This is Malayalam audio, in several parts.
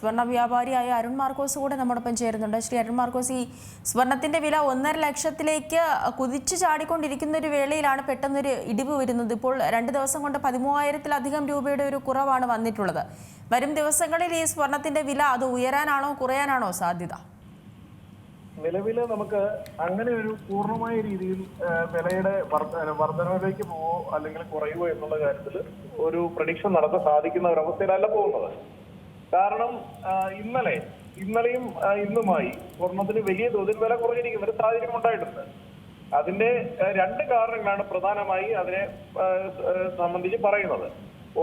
സ്വർണ വ്യാപാരിയായ അരുൺ മാർക്കോസ് കൂടെ നമ്മോടൊപ്പം ചേരുന്നുണ്ട്. ശ്രീ അരുൺ മാർക്കോസ് ഈ സ്വർണത്തിന്റെ വില ഒന്നര ലക്ഷത്തിലേക്ക് കുതിച്ചു ചാടിക്കൊണ്ടിരിക്കുന്ന ഒരു വേളയിലാണ് പെട്ടെന്നൊരു ഇടിവ് വരുന്നത്. ഇപ്പോൾ രണ്ട് ദിവസം കൊണ്ട് പതിമൂവായിരത്തിലധികം രൂപയുടെ ഒരു കുറവാണ് വന്നിട്ടുള്ളത്. വരും ദിവസങ്ങളിൽ ഈ സ്വർണത്തിന്റെ വില അത് ഉയരാനാണോ കുറയാനാണോ സാധ്യത? നിലവിൽ നമുക്ക് അങ്ങനെ ഒരു പൂർണമായ രീതിയിൽ വിലയുടെ വർധ- വർധനവിലേക്ക് പോവോ അല്ലെങ്കിൽ കുറയുമോ എന്നുള്ള കാര്യത്തിൽ ഒരു പ്രഡിക്ഷൻ നടത്താൻ സാധിക്കുന്ന ഒരു അവസ്ഥയിലല്ല പോകുന്നത്. കാരണം ഇന്നലെ ഇന്നലെയും ഇന്നുമായി സ്വർണത്തിന് വലിയ തോതിൽ വില കുറഞ്ഞിരിക്കുന്ന ഒരു സാഹചര്യം ഉണ്ടായിട്ടുണ്ട്. അതിന്റെ രണ്ട് കാരണങ്ങളാണ് പ്രധാനമായി അതിനെ സംബന്ധിച്ച് പറയുന്നത്.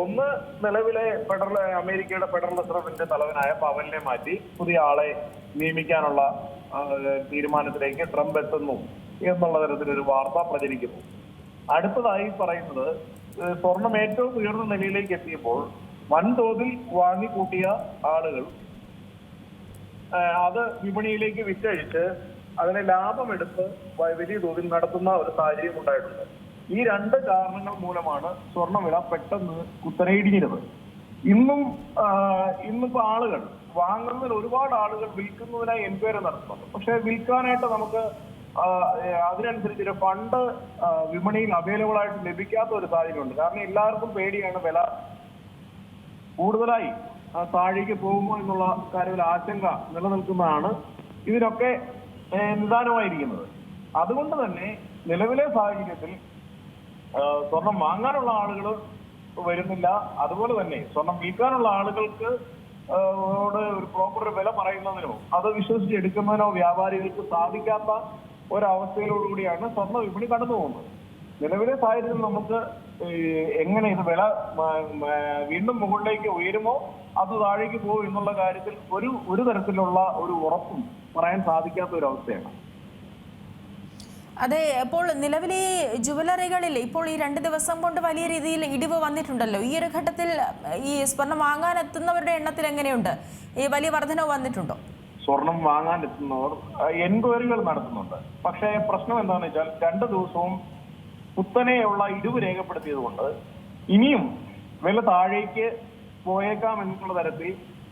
ഒന്ന് നിലവിലെ ഫെഡറൽ അമേരിക്കയുടെ ഫെഡറൽ റിസർവിന്റെ തലവനായ പവലിനെ മാറ്റി പുതിയ ആളെ നിയമിക്കാനുള്ള തീരുമാനത്തിലേക്ക് ട്രംപ് എത്തുന്നു എന്നുള്ള തരത്തിലൊരു വാർത്ത പ്രചരിക്കുന്നു. അടുത്തതായി പറയുന്നത് സ്വർണം ഏറ്റവും ഉയർന്ന നിലയിലേക്ക് എത്തിയപ്പോൾ വൻതോതിൽ വാങ്ങിക്കൂട്ടിയ ആളുകൾ അത് വിപണിയിലേക്ക് വിറ്റഴിച്ച് അതിനെ ലാഭമെടുത്ത് വലിയ തോതിൽ നടത്തുന്ന ഒരു സാഹചര്യം ഉണ്ടായിട്ടുണ്ട്. ഈ രണ്ട് കാരണങ്ങൾ മൂലമാണ് സ്വർണവില പെട്ടെന്ന് കുത്തനെയിടിഞ്ഞിരുന്നത്. ഇന്നും ഇന്നിപ്പോ ആളുകൾ വാങ്ങുന്നതിൽ ഒരുപാട് ആളുകൾ വിൽക്കുന്നതിനായി എൻക്വയറി നടത്തുന്നുണ്ട്. പക്ഷെ വിൽക്കാനായിട്ട് നമുക്ക് അതിനനുസരിച്ച് ഒരു ഫണ്ട് വിപണിയിൽ അവൈലബിൾ ആയിട്ട് ലഭിക്കാത്ത ഒരു സാഹചര്യമുണ്ട്. കാരണം എല്ലാവർക്കും പേടിയാണ് വില കൂടുതലായി താഴേക്ക് പോകുമോ എന്നുള്ള കാര്യത്തിൽ ആശങ്ക നിലനിൽക്കുന്നതാണ് ഇതിനൊക്കെ നിദാനമായിരിക്കുന്നത്. അതുകൊണ്ട് തന്നെ നിലവിലെ സാഹചര്യത്തിൽ സ്വർണം വാങ്ങാനുള്ള ആളുകൾ വരുന്നില്ല. അതുപോലെ തന്നെ സ്വർണം വിൽക്കാനുള്ള ആളുകൾക്ക് ഒരു പ്രോപ്പർ വില പറയുന്നതിനോ അത് വിശ്വസിച്ച് എടുക്കുന്നതിനോ വ്യാപാരികൾക്ക് സാധിക്കാത്ത ഒരവസ്ഥയിലോടുകൂടിയാണ് സ്വർണ വിപണി കടന്നു പോകുന്നത് നിലവിലെ സാഹചര്യത്തിൽ നമുക്ക് എങ്ങനെ ഇത് വില വീണ്ടും മുകളിലേക്ക് ഉയരുമോ അത് താഴേക്ക് പോകും എന്നുള്ള കാര്യത്തിൽ ഒരു ഒരു തരത്തിലുള്ള ഒരു ഉറപ്പും പറയാൻ സാധിക്കാത്ത ഒരു അവസ്ഥയാണ്. അതെ അപ്പോൾ നിലവിലെ ജുവലറികളിൽ ഇപ്പോൾ ഈ രണ്ട് ദിവസം കൊണ്ട് വലിയ രീതിയിൽ ഇടിവ് വന്നിട്ടുണ്ടല്ലോ. ഈ ഒരു ഘട്ടത്തിൽ ഈ സ്വർണം വാങ്ങാൻ എത്തുന്നവരുടെ എണ്ണത്തിൽ എങ്ങനെയുണ്ട്? ഈ വലിയ വർധനവ് വന്നിട്ടുണ്ടോ? സ്വർണം വാങ്ങാൻ എത്തുന്നവർ എൻക്വയറികൾ നടത്തുന്നുണ്ട്. പക്ഷേ പ്രശ്നം എന്താണെന്ന് വെച്ചാൽ രണ്ട് ദിവസവും കുത്തനെയുള്ള ഇടിവ് രേഖപ്പെടുത്തിയത് കൊണ്ട് ഇനിയും വില താഴേക്ക് പോയേക്കാം എന്നുള്ള തരത്തിൽ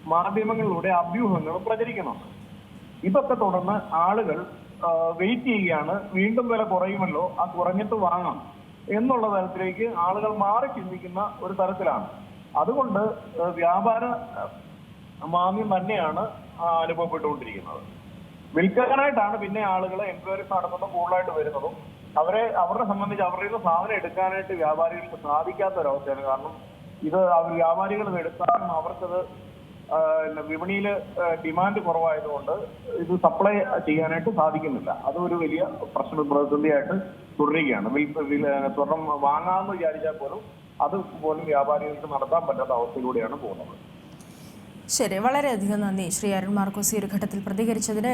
മാധ്യമങ്ങളിലൂടെ അഭ്യൂഹങ്ങൾ പ്രചരിക്കുന്നുണ്ട്. ഇതൊക്കെ തുടർന്ന് ആളുകൾ വെയിറ്റ് ചെയ്യുകയാണ്. വീണ്ടും വില കുറയുമല്ലോ? ആ കുറഞ്ഞിട്ട് വാങ്ങാം എന്നുള്ള തരത്തിലേക്ക് ആളുകൾ മാറി ചിന്തിക്കുന്ന ഒരു തരത്തിലാണ്. അതുകൊണ്ട് വ്യാപാര ആ, മാന്ദ്യം തന്നെയാണ് അനുഭവപ്പെട്ടുകൊണ്ടിരിക്കുന്നത്. വിൽക്കാനായിട്ടാണ് പിന്നെ ആളുകൾ എൻക്വയറീസ് നടത്തുന്നത് കൂടുതലായിട്ട് വരുന്നതും അവരെ അവരെ സംബന്ധിച്ച് അവരുടെ സാധനം എടുക്കാനായിട്ട് വ്യാപാരികൾക്ക് സാധിക്കാത്ത ഒരവസ്ഥയാണ് കാരണം ഇത് അവർ വ്യാപാരികൾ എടുത്താലും അവർക്കത് വിപണിയിൽ ഡിമാൻഡ് കുറവായതുകൊണ്ട് ഇത് സപ്ലൈ ചെയ്യാനായിട്ട് സാധിക്കുന്നില്ല. അത് ഒരു വലിയ പ്രശ്ന പ്രതിസന്ധിയായിട്ട് തുടരുകയാണ്. സ്വർണം വാങ്ങാമെന്ന് വിചാരിച്ചാൽ പോലും അത് പോലും വ്യാപാരികൾക്ക് നടത്താൻ പറ്റാത്ത അവസ്ഥയിലൂടെയാണ് പോകുന്നത്. ശരി വളരെയധികം നന്ദി. ശ്രീ അരുൺ മാർക്കോസ് ഈ ഒരു ഘട്ടത്തിൽ പ്രതികരിച്ചതിന്